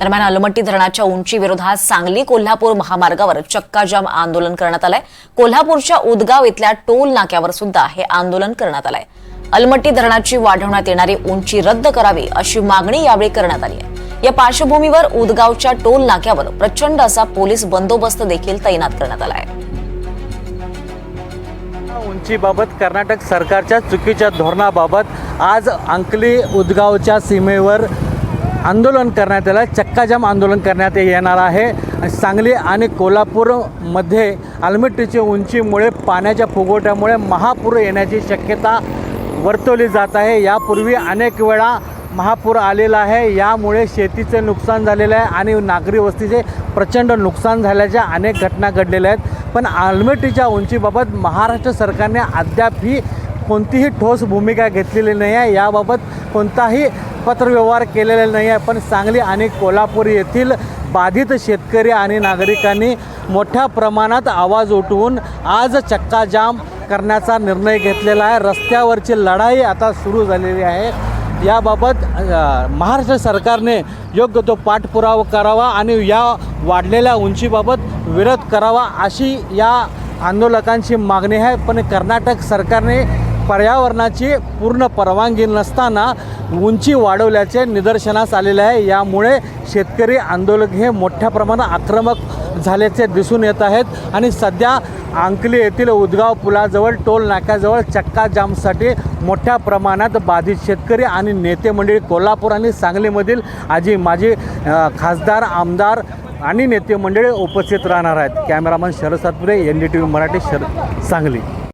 दरम्यान अलमट्टी धरणाच्या उंची विरोधात सांगली कोल्हापूर महामार्गावर चक्काजाम आंदोलन करण्यात आलंय. कोल्हापूरच्या उदगाव इथल्या टोल नाक्यावर सुद्धा हे आंदोलन करण्यात आलंय. अलमट्टी धरणाची वाढवण्यात येणारी उंची रद्द करावी अशी मागणी यावेळी करण्यात आली आहे. या पार्श्वभूमीवर उदगावच्या टोल नाक्यावर प्रचंड असा पोलीस बंदोबस्त देखील तैनात करण्यात आला आहे. उंचीबाबत कर्नाटक सरकारच्या चुकीच्या धोरणाबाबत आज अंकली उदगावच्या सीमेवर आंदोलन करण्यात आलं चक्काजाम आंदोलन करण्यात येणार आहे. सांगली आणि कोल्हापूरमध्ये आलमट्टीची उंचीमुळे पाण्याच्या फुगवट्यामुळे महापूर येण्याची शक्यता वर्तवली जात आहे. यापूर्वी अनेक वेळा महापूर आलेला आहे. यामुळे शेतीचे नुकसान झालेलं आहे आणि नागरी वस्तीचे प्रचंड नुकसान झाल्याच्या अनेक घटना घडलेल्या आहेत. पण आलमटीच्या उंचीबाबत महाराष्ट्र सरकारने अद्यापही कोणतीही ठोस भूमिका घेतलेली नाही आहे. याबाबत कोणताही पत्रव्यवहार केलेला नाही आहे पण सांगली आणि कोल्हापूर येथील बाधित शेतकरी आणि नागरिकांनी मोठ्या प्रमाणात आवाज उठवून आज चक्काजाम करण्याचा निर्णय घेतलेला आहे. रस्त्यावरची लढाई आता सुरू झालेली आहे. याबाबत महाराष्ट्र सरकारने योग्य तो पाठपुरावा करावा आणि या वाढलेल्या उंचीबाबत विरोध करावा अशी या आंदोलकांची मागणी आहे. पण कर्नाटक सरकारने पर्यावरणाची पूर्ण परवानगी नसताना उंची वाढवल्याचे निदर्शनास आलेले आहे. यामुळे शेतकरी आंदोलक हे मोठ्या प्रमाणात आक्रमक झाल्याचे दिसून येत आहेत. आणि सध्या अंकली येथील उदगाव पुलाजवळ टोल नाक्याजवळ चक्का जामसाठी मोठ्या प्रमाणात बाधित शेतकरी आणि नेते मंडळी कोल्हापूर आणि सांगलीमधील आजी माजी खासदार आमदार आणि नेते मंडळी उपस्थित राहणार आहेत. Cameraman Sharad Satpure N D T V Marathi शर सांगली.